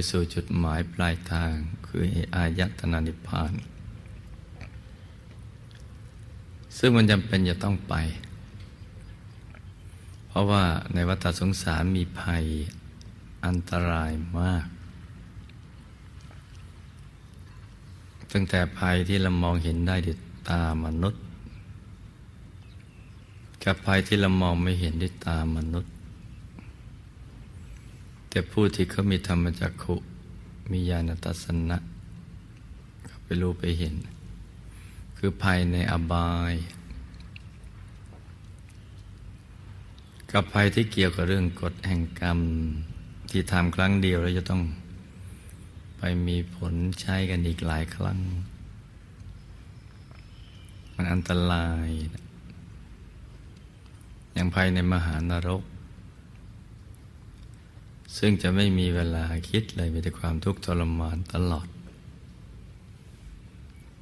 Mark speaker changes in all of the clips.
Speaker 1: ไปสู่จุดหมายปลายทางคืออายตนานิพพาน ซึ่งมันจำเป็นจะต้องไป เพราะว่าในวัฏสงสารมีภัยอันตรายมาก ตั้งแต่ภัยที่เรามองเห็นได้ด้วยตามนุษย์ กับภัยที่เรามองไม่เห็นด้วยตามนุษย์ แต่ผู้ที่เขามีธรรมจักขุมีญาณตัสนะเขาไปรู้ไปเห็น คือภายในอบาย กับภัยที่เกี่ยวกับเรื่องกฎแห่งกรรม ที่ทำครั้งเดียวแล้วจะต้องไปมีผลใช้กันอีกหลายครั้ง มันอันตราย อย่างภายในมหานรก ซึ่งจะไม่มีเวลาคิดเลยมีแต่ความทุกข์ทรมานตลอด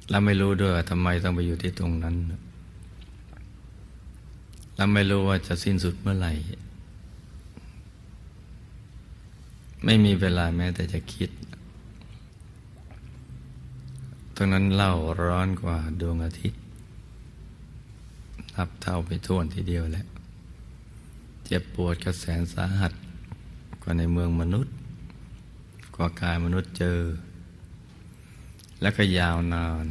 Speaker 1: และไม่รู้ด้วยว่าทำไมต้องไปอยู่ที่ตรงนั้น และไม่รู้ว่าจะสิ้นสุดเมื่อไหร่ ไม่มีเวลาแม้แต่จะคิดตรงนั้นเล่าร้อนกว่าดวงอาทิตย์นับเท่าไปท่วนทีเดียวแหละ เจ็บปวดกระแสนสาหัสาในเมืองมนุษย์กว่ากายมนุษย์เจอ และก็ยาวนาน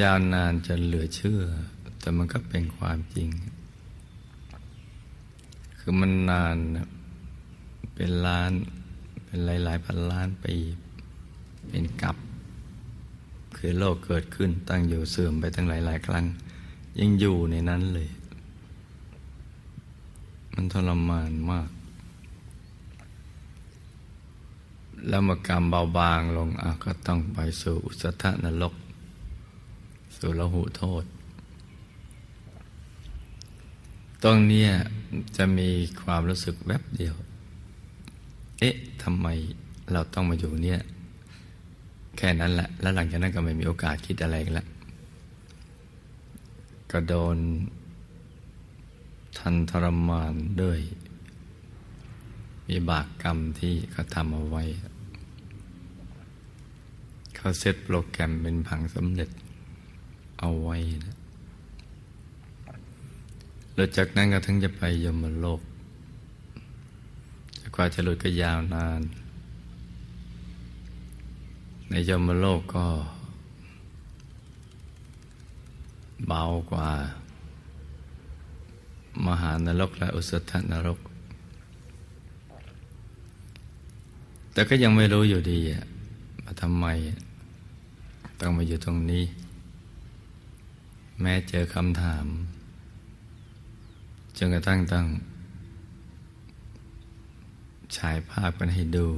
Speaker 1: ยาวนานจนเหลือเชื่อ แต่มันก็เป็นความจริง คือมันนานเป็นล้านเป็นหลายหลายพันล้านปีเป็นกับ คือโลกเกิดขึ้นตั้งอยู่เสื่อมไปตั้งหลายหลายครั้ง ยังอยู่ในนั้นเลย มันทรมานมาก แล้วมากรรมเบาบางลงอะก็ต้องไปสู่อุสธนรก สู่ละหุโทษ ตรงเนี้จะมีความรู้สึกแวบเดียว เอ๊ะทำไมเราต้องมาอยู่เนี่ย แค่นั้นแหละ แล้วหลังจากนั้นก็ไม่มีโอกาสคิดอะไรกันแล้วก็โดน ทันทรมานด้วยวิบากกรรมที่เขาทำเอาไว้ เขาเซตโปรแกรมเป็นผังสำเร็จเอาไว้นะแล้วจากนั้นก็ถึงจะไปยมโลกกว่าจะหลุดก็ยาวนาน ในยมโลกก็ เบากว่า มหานรกและอุสธนรก แต่ก็ยังไม่รู้อยู่ดีว่าทำไมต้องมาอยู่ตรงนี้ แม้เจอคำถามจนกระทั่งต้องฉายภาพกันให้ดู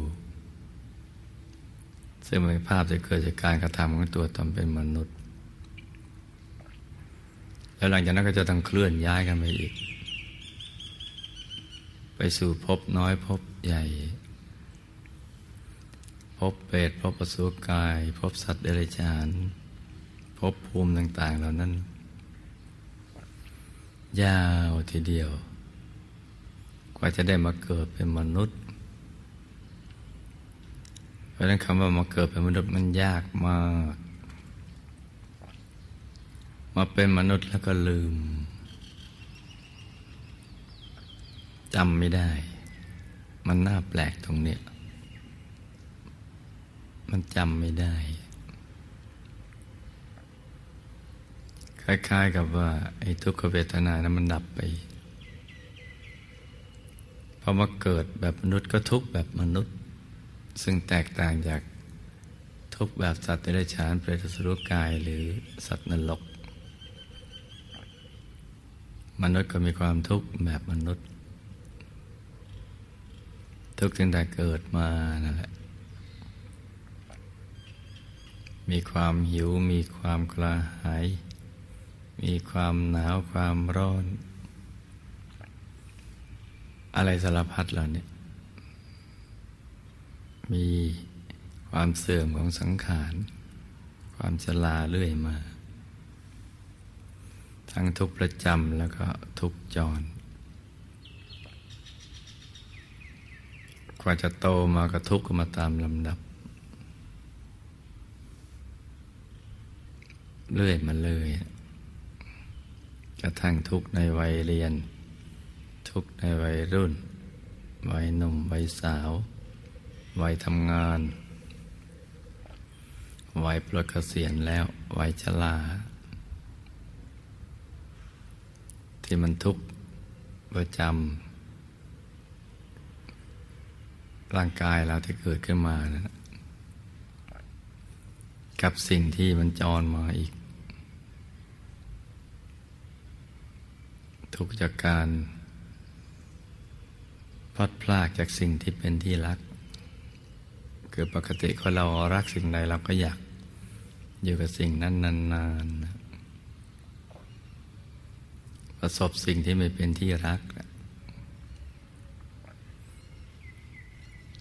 Speaker 1: ซึ่งเป็นภาพจะเกิดจากการกระทำของตัวตนเป็นมนุษย์ แล้วหลังจากนั้นก็จะต้องเคลื่อนย้ายกันไปอีก ไปสู่พบน้อยพบใหญ่ พบเปรตพบปสุกาย พบสัตว์เดรัจฉาน พบภูมิต่าง ๆ เหล่านั้น ยาวทีเดียว กว่าจะได้มาเกิดเป็นมนุษย์ เพราะนั้นคำว่ามาเกิดเป็นมนุษย์มันยากมาก มาเป็นมนุษย์แล้วก็ลืมจำไม่ได้ มันน่าแปลกตรงเนี้ย มันจำไม่ได้ คล้าย ๆกับว่า ไอ้ทุกขเวทนานะมันดับไปพอมาเกิดแบบมนุษย์ก็ทุกแบบมนุษย์ ซึ่งแตกต่างจากทุกแบบสัตว์เดรัจฉานเปรตสุรุกายหรือสัตว์นรก มนุษย์ก็มีความทุกข์แบบมนุษย์ ทุกตั้งแต่เกิดมานั่นแหละ มีความหิว มีความกระหาย มีความหนาวความร้อน อะไรสารพัดเหล่านี้มีความเสื่อมของสังขาร ความชราเรื่อยมา ทั้งทุกประจำแล้วก็ทุกจร กว่าจะโตมาก็ทุกข์มาตามลำดับ เรื่อยมาเลยกระทั่งทุกข์ในวัยเรียน ทุกข์ในวัยรุ่น วัยหนุ่ม วัยสาว วัยทำงาน วัยปลดเกษียณแล้ว วัยชรา ที่มันทุกข์ประจำร่างกายเราที่เกิดขึ้นมานะกับสิ่งที่มันจรมาอีก ทุกจากการพลดพลากจากสิ่งที่เป็นที่รัก คือปกติคนเรารักสิ่งใดเราก็อยากอยู่กับสิ่งนั้นนานๆ ประสบสิ่งที่ไม่เป็นที่รัก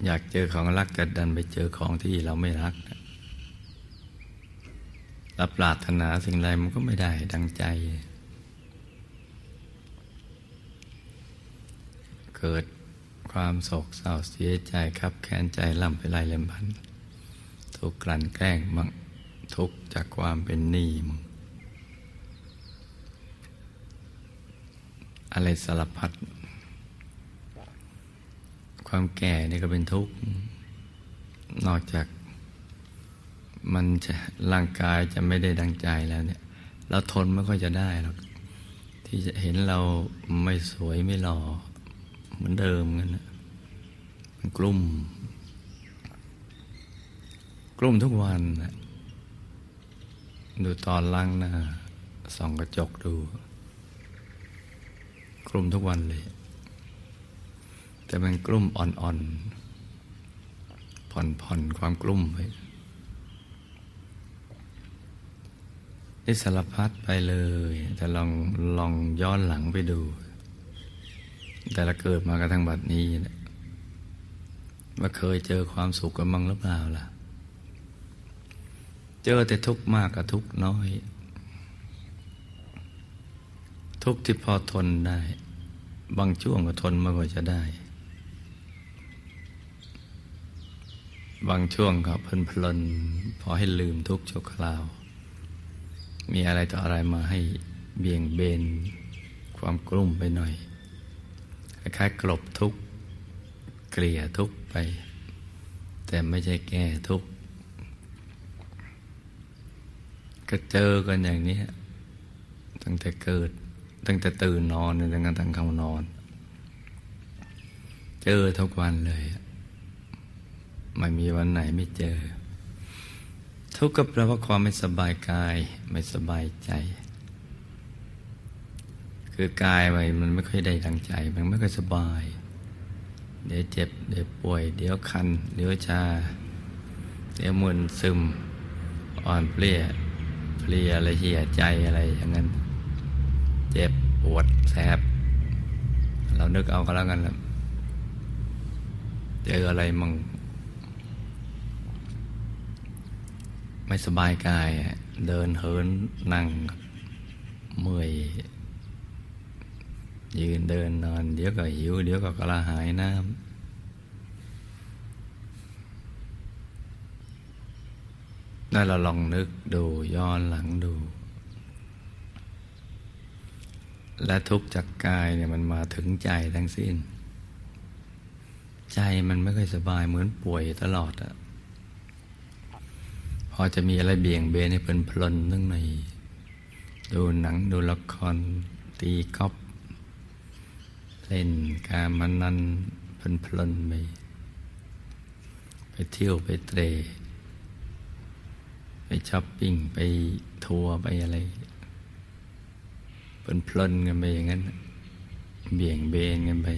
Speaker 1: อยากเจอของรักแต่ดันไปเจอของที่เราไม่รักรับปรารถนาสิ่งใดมันก็ไม่ได้ดังใจ เกิดความโศกเศร้าเสียใจครับแค้นใจล่ำไปไล่เล่มพันทุกกลั่นแกล้งมังทุกจากความเป็นหนี้มึง อะไรสารพัดความแก่นี่ก็เป็นทุกข์ นอกจาก มันจะร่างกายจะไม่ได้ดังใจแล้วเนี่ย เราทนไม่ค่อยจะได้หรอกที่จะเห็นเราไม่สวยไม่หล่อ เหมือนเดิมกันนะมันกลุ่ม กลุ่มทุกวันนะดูตอนล่างหน้าส่องกระจกดู กลุ่มทุกวันเลย แต่มันกลุ่มอ่อนๆ ผ่อนๆ ความกลุ่มไปนี่สารพัดไปเลย แต่ลองลองย้อนหลังไปดู แต่ละเกิดมากระทั่งบัดนี้นะว่าเคยเจอความสุขกันบ้างหรือเปล่าล่ะ เจอแต่ทุกข์มากกับทุกข์น้อย ทุกที่พอทนได้ บางช่วงก็ทนมากกว่าจะได้ บางช่วงก็เพลินเพลินพอให้ลืมทุกชั่วคราว มีอะไรต่ออะไรมาให้เบี่ยงเบน ความกลุ้มไปหน่อยคล้ายๆกลบทุกเกลี่ยทุกไป แต่ไม่ใช่แก้ทุกก็เจอกันอย่างนี้ตั้งแต่เกิด ตั้งแต่ตื่นนอนจนกระทั่งเข้านอน เจอทุกวันเลยไม่มีวันไหนไม่เจอ ทุกข์ก็แปลว่าความไม่สบายกาย ไม่สบายใจ คือกายไปมันไม่ค่อยได้ดังใจ มันไม่ค่อยสบาย เดี๋ยวเจ็บ เดี๋ยวป่วย เดี๋ยวคัน เดี๋ยวชา เดี๋ยวมึนซึม อ่อนเปลี้ยเพลียอะไรเหี่ยใจอะไรอย่างนั้น เจ็บปวดแสบ เรานึกเอาก็แล้วกันล้วเจออะไรมั่งไม่สบายกาย เดินเหินนั่งเมื่อยยืนเดินนอน เดี๋ยวก็หิว เดี๋ยวก็กระหายน้ำนั่นเราลองนึกดูย้อนหลังดู และทุกข์จากกายเนี่ยมันมาถึงใจทั้งสิ้น ใจมันไม่ค่อยสบายเหมือนป่วยตลอดอะพอจะมีอะไรเบี่ยงเบนให้เพลินพลนนึงในดูหนังดูละครตีกอฟเล่นการมันนันเพลินพลนไปไปเที่ยวไปเตรไปช้อปปิ้งไปทัวร์ไปอะไร เพลินพลนกันไปอย่างนั้น เบี่ยงเบนกันไป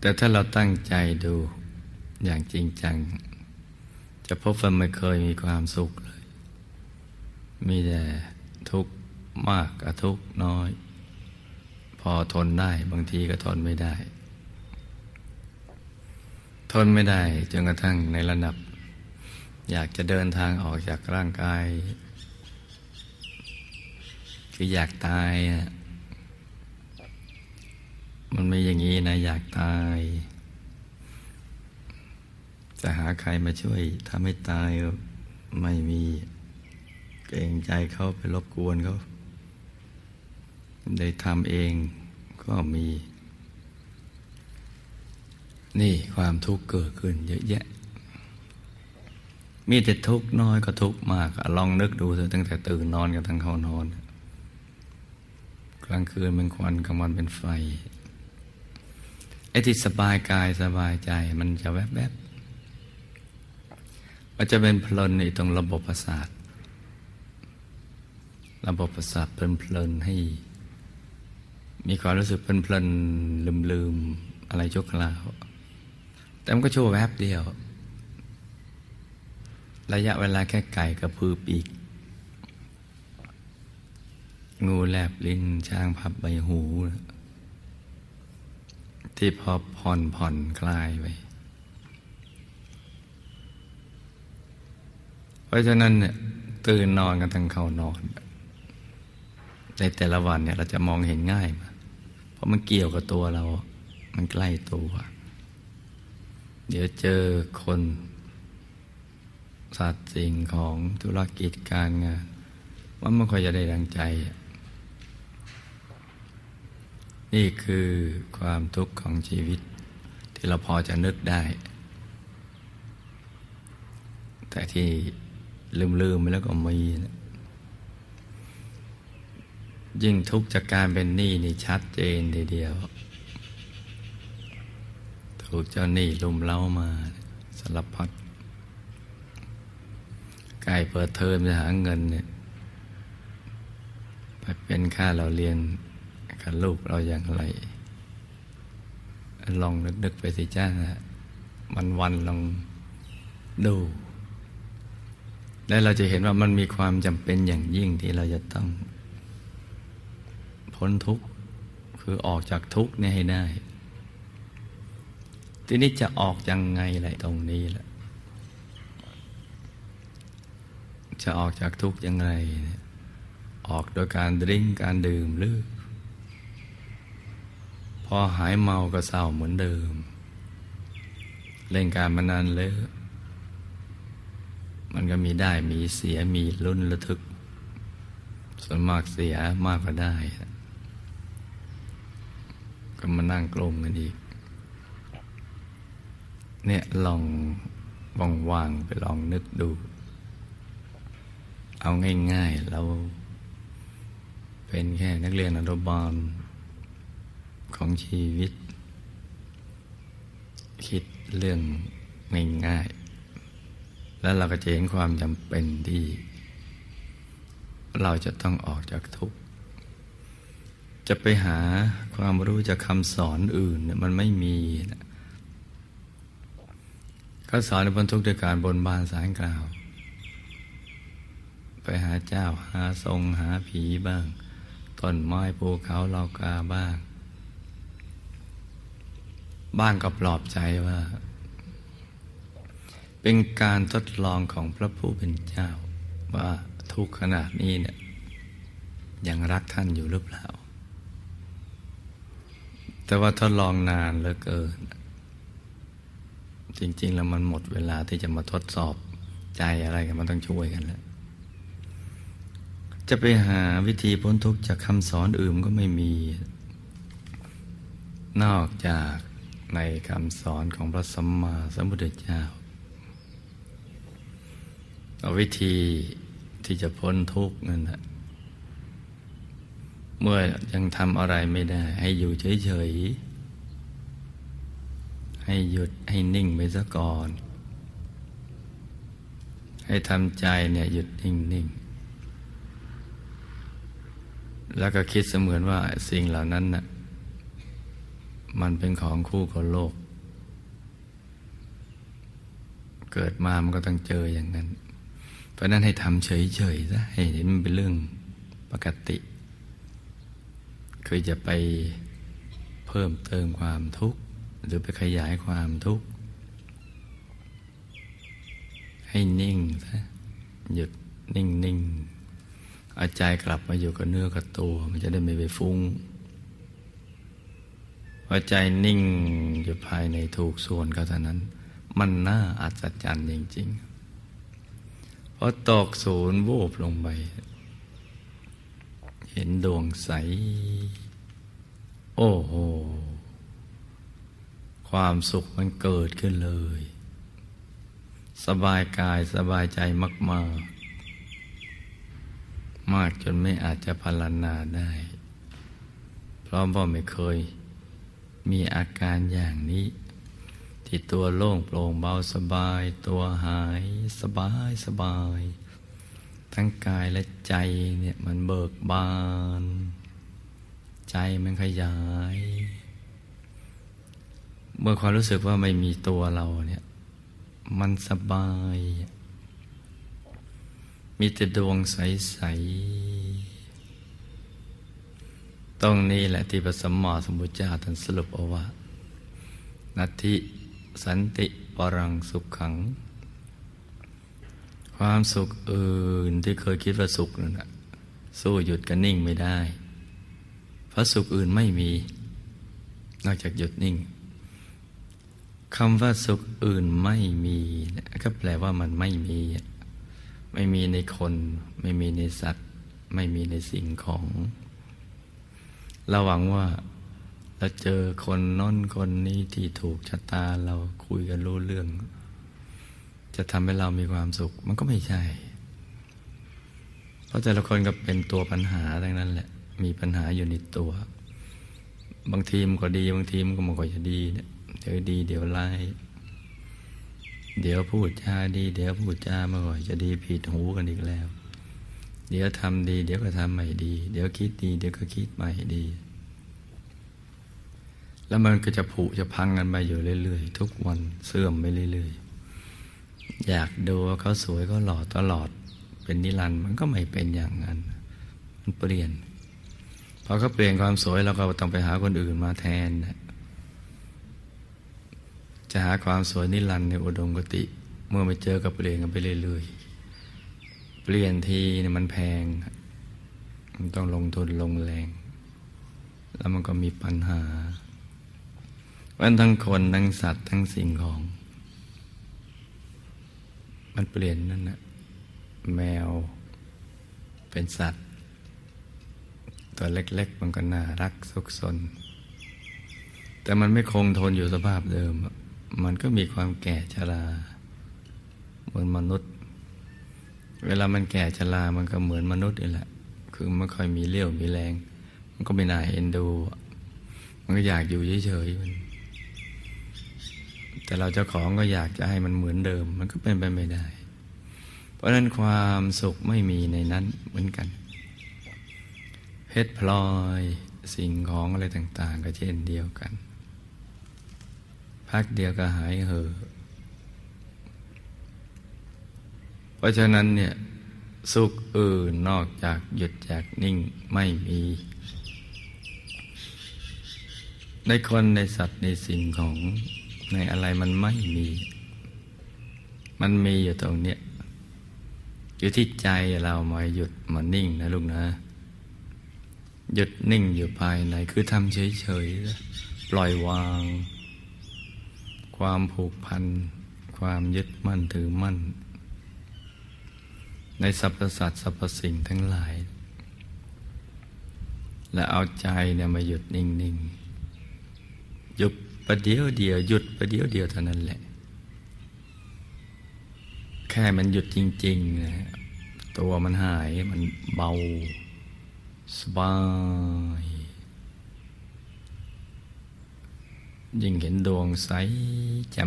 Speaker 1: แต่ถ้าเราตั้งใจดูอย่างจริงจัง จะพบว่าไม่เคยมีความสุขเลย มีแต่ทุกข์มากกับทุกข์น้อย พอทนได้บางทีก็ทนไม่ได้ ทนไม่ได้จนกระทั่งในระดับ อยากจะเดินทางออกจากร่างกาย คืออยากตายมันไม่อย่างนี้นะอยากตาย จะหาใครมาช่วยทำให้ตายไม่มีเกรงใจเขาไปรบกวนเขาได้ทำเองก็มี นี่ความทุกข์เกิดขึ้นเยอะแยะ มีแต่ทุกข์น้อยก็ทุกข์มาก ลองนึกดูตั้งแต่ตื่นนอนกันทั้งเข้านอน ลางคืนเป็นควันกลางวันเป็นไฟไอ้ที่สบายกายสบายใจมันจะแวบๆมันจะเป็นเพลินในตรงระบบประสาท ระบบประสาทเพลินๆให้ มีความรู้สึกเพลินๆลืมๆอะไรชั่วคราวแต่มันก็ชั่วแวบเดียว ระยะเวลาแค่ไก่กระพือปีก งูแลบลิ้นช้างพับใบหู ที่พอผ่อนผ่อนคลายไปเพราะฉะนั้นเนี่ยตื่นนอนกันทั้งเข้านอนในแต่ละวันเนี่ยเราจะมองเห็นง่ายมาราะมันเกี่ยวกับตัวเรา มันใกล้ตัว เดี๋ยวเจอคน สัตว์สิ่งของธุรกิจการงานว่าไมันค่อยจะได้ดังใจ นี่คือความทุกข์ของชีวิต ที่เราพอจะนึกได้ แต่ที่ลืมๆไปแล้วก็มีนะยิ่งทุกข์จากการเป็นหนี้นี่ชัดเจนทีเดียว ถูกเจ้าหนี้ลุมเล้ามาสารพัดใกล้เปิดเทอมจะหาเงินเนี่ยไปเป็นค่าเราเรียน กับลูกเราอย่างไร ลองนึกๆไปสิจ้าวันวันลองดู และเราจะเห็นว่ามันมีความจำเป็นอย่างยิ่งที่เราจะต้อง พ้นทุกข์คือออกจากทุกข์นี่ให้ได้ ทีนี้จะออกยังไงไรตรงนี้แหละจะออกจากทุกข์ยังไง ออกโดยการดื่มการดื่มหรือ อหายเมาก็เศร้าเหมือนเดิม เล่นการมานานเลยมันก็มีได้มีเสียมีลุ้นระทึก ส่วนมากเสียมากก็ได้ ก็มานั่งกลมกันอีก เนี่ยลองว่างๆไปลองนึกดู เอาง่ายๆเราเป็นแค่นักเรียนอนุบาล ของชีวิต คิดเรื่องง่ายๆแล้วเราก็จะเห็นความจำเป็นที่ เราจะต้องออกจากทุกข์จะไปหาความรู้จากคำสอนอื่นมันไม่มีนะเขาสอนในบรรทุกด้วยการบนบานสารกล่าว ไปหาเจ้าหาทรงหาผีบ้างต้นไม้ภูเขาเลากาบ้าง บ้างก็ปลอบใจว่า เป็นการทดลองของพระผู้เป็นเจ้า ว่าทุกขนาดนี้เนี่ยยังรักท่านอยู่หรือเปล่า แต่ว่าทดลองนานเหลือเกิน จริง ๆ แล้วมันหมดเวลาที่จะมาทดสอบใจอะไรกันมันต้องช่วยกันแล้ว จะไปหาวิธีพ้นทุกข์จากคำสอนอื่นก็ไม่มี นอกจาก ในคำสอนของพระสัมมาสัมพุทธเจ้าวิธีที่จะพ้นทุกข์นั่นแหละเมื่อยังทำอะไรไม่ได้ ให้อยู่เฉยๆ ให้หยุดให้นิ่งไปซะก่อน ให้ทำใจเนี่ยหยุดนิ่งนิ่งแล้วก็คิดเสมือนว่าสิ่งเหล่านั้นน่ะ มันเป็นของคู่กับโลก เกิดมามันก็ต้องเจออย่างนั้น เพราะนั้นให้ทำเฉยๆซะให้เห็นมันเป็นเรื่องปกติ คือจะไปเพิ่มเติมความทุกข์ หรือไปขยายความทุกข์ ให้นิ่งซะหยุดนิ่งนิ่งเอาใจกลับมาอยู่กับเนื้อกับตัว มันจะได้ไม่ไปฟุ้ง อใจนิ่งอยู่ภายในถูกส่วนก็เท่านั้น มันน่าอัศจรรย์จริงๆพอตกศูนย์วูบลงไป เห็นดวงใส โอ้โห ความสุขมันเกิดขึ้นเลย สบายกายสบายใจมาก ๆ มากจนไม่อาจจะพรรณนาได้ เพราะว่าไม่เคย มีอาการอย่างนี้ ที่ตัวโล่งโปร่งเบาสบาย ตัวหายสบายสบาย ทั้งกายและใจเนี่ยมันเบิกบาน ใจมันขยาย เมื่อความรู้สึกว่าไม่มีตัวเราเนี่ยมันสบาย มีแต่ดวงใส ๆ ตรงนี้แหละที่พระสัมมาสัมพุทธเจ้าท่านสรุปเอาว่านัตติสันติปรังสุขขัง ความสุขอื่นที่เคยคิดว่าสุขนั่นะสู้หยุดกันนิ่งไม่ได้ เพราะสุขอื่นไม่มี นอกจากหยุดนิ่งคำว่าสุขอื่นไม่มีก็แปลว่ามันไม่มี ไม่มีในคน ไม่มีในสัตว์ ไม่มีในสิ่งของ เราหวังว่าเราเจอคนน้นคนนี้ที่ถูกชะตาเราคุยกันรู้เรื่อง จะทำให้เรามีความสุข มันก็ไม่ใช่ เพราะแต่ละคนก็เป็นตัวปัญหาดังนั้นแหละ มีปัญหาอยู่ในตัว บางทีมันก็ดีบางทีมันก็มันก็จะดีเนี่ยเดี๋ยวดี เดี๋ยวไล่เดี๋ยวพูดจาดี เดี๋ยวพูดจามาก่อยจะดีผิดหูกันอีกแล้ว เดี๋ยวทำดี เดี๋ยวก็ทำไม่ดี เดี๋ยวคิดดี เดี๋ยวก็คิดไม่ดี แล้วมันก็จะผุจะพังกันไปอยู่เรื่อยๆ ทุกวันเสื่อมไปเรื่อยๆ อยากดูว่าเขาสวยเขาหล่อตลอด เป็นนิรันดร์มันก็ไม่เป็นอย่างนั้น มันเปลี่ยนพอเขาเปลี่ยนความสวยเราก็ต้องไปหาคนอื่นมาแทนจะหาความสวยนิรันดร์ในอุดมกติ เมื่อไปเจอกับเปลี่ยนกันไปเรื่อยๆ เปลี่ยนทีเนี่ยมันแพง มันต้องลงทุนลงแรง แล้วมันก็มีปัญหาวันทั้งคนทั้งสัตว์ทั้งสิ่งของ มันเปลี่ยนนั่นนะแมวเป็นสัตว์ ตัวเล็ก ๆ มันก็น่ารักสุขสน แต่มันไม่คงทนอยู่สภาพเดิม มันก็มีความแก่ชราเหมือนมนุษย์ เวลามันแก่ชรามันก็เหมือนมนุษย์นี่แหละ คือไม่ค่อยมีเลี้ยวมีแรง มันก็ไม่น่าเอ็นดู มันก็อยากอยู่เฉยๆมันแต่เราเจ้าของก็อยากจะให้มันเหมือนเดิม มันก็เป็นไปไม่ได้ เพราะนั้นความสุขไม่มีในนั้นเหมือนกัน เพชรพลอยสิ่งของอะไรต่าง ๆ ก็เช่นเดียวกัน พักเดียวก็หายเหอะ เพราะฉะนั้นเนี่ยสุขอื่นนอกจากหยุดจากนิ่งไม่มี ในคนในสัตว์ในสิ่งของในอะไรมันไม่มี มันมีอยู่ตรงเนี้ยอยู่ที่ใจเรามาหยุดมานิ่งนะลูกนะ หยุดนิ่งอยู่ภายในคือทำเฉยๆ ปล่อยวาง ความผูกพัน ความยึดมั่นถือมั่น ในสรรพสัตว์สรรพสิ่งทั้งหลาย และเอาใจเนี่ยมาหยุดนิ่งๆหยุดประเดียวเดียวหยุดประเดียวเดียวเท่านั้นแหละ แค่มันหยุดจริงๆนะตัวมันหายมันเบา สบาย ยิ่งเห็นดวงใสจ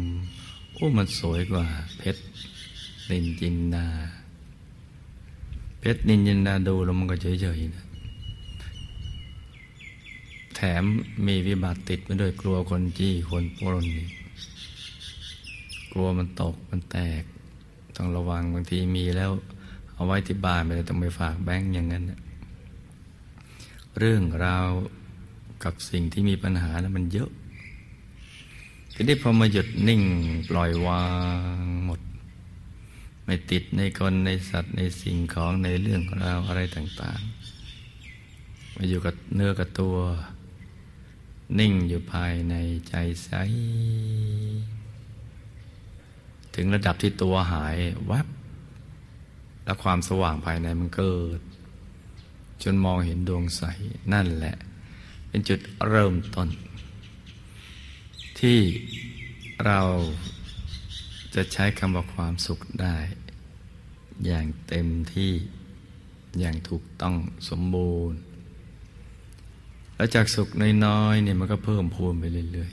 Speaker 1: ำโอ้มันสวยกว่าเพชรนินจินดา เพชรนินจินดาดูแล้วมันก็เฉยๆนะแถมมีวิบัติติดมาด้วยกลัวคนจี้คนปล้นกลัวมันตกมันแตก ต้องระวังบางทีมีแล้ว เอาไว้ที่บ้านไม่ได้ต้องไปฝากแบงก์อย่างนั้นเรื่องราวกับสิ่งที่มีปัญหาแล้วมันเยอะทีนี้พอมาหยุดนิ่งปล่อยวาง ไม่ติดในคนในสัตว์ในสิ่งของในเรื่องราวอะไรต่างๆ มาอยู่กับเนื้อกับตัว นิ่งอยู่ภายในใจใส ถึงระดับที่ตัวหายวับ และความสว่างภายในมันเกิด จนมองเห็นดวงใส นั่นแหละ เป็นจุดเริ่มต้น ที่เรา จะใช้คำว่าความสุขได้ อย่างเต็มที่อย่างถูกต้องสมบูรณ์ แล้วจากสุขน้อยๆเนี่ยมันก็เพิ่มพูนไปเรื่อย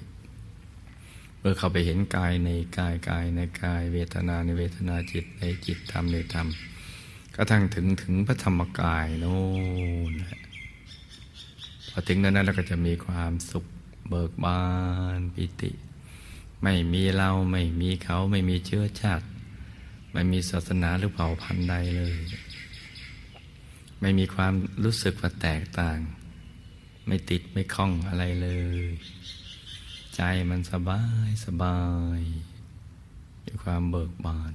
Speaker 1: ๆ เมื่อเข้าไปเห็นกายในกายกายในกายเวทนาในเวทนาจิตในจิตธรรมในธรรมกระทั่งถึงถึงพระธรรมกายโน่นพอถึงนั้นเราก็จะมีความสุขเบิกบานปิติ ไม่มีเราไม่มีเขาไม่มีเชื้อชาติ ไม่มีศาสนาหรือเผ่าพันธุ์ใดเลย ไม่มีความรู้สึกว่าแตกต่าง ไม่ติดไม่คล้องอะไรเลย ใจมันสบายสบายมีความเบิกบาน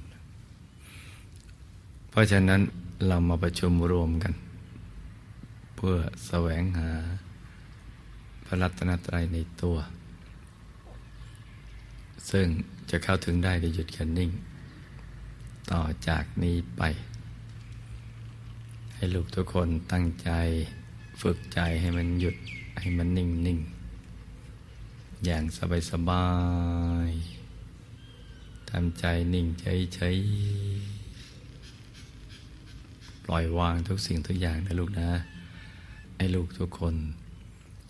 Speaker 1: เพราะฉะนั้นเรามาประชุมรวมกัน เพื่อแสวงหาพระรัตนตรัยในตัว ซึ่งจะเข้าถึงได้โดยหยุดกันนิ่ง ต่อจากนี้ไป ให้ลูกทุกคนตั้งใจฝึกใจให้มันหยุดให้มันนิ่งนิ่งอย่างสบายสบายทำใจนิ่งเฉยเฉยปล่อยวางทุกสิ่งทุกอย่างนะลูกนะ ให้ลูกทุกคน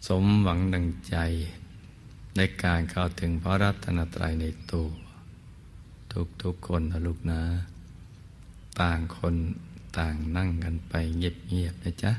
Speaker 1: สมหวังดังใจ ในการเข้าถึงพระรัตนตรัยในตัว ทุกทุกคนนะลูกนะ ต่างคนต่างนั่งกันไปเงียบๆนะจ๊ะ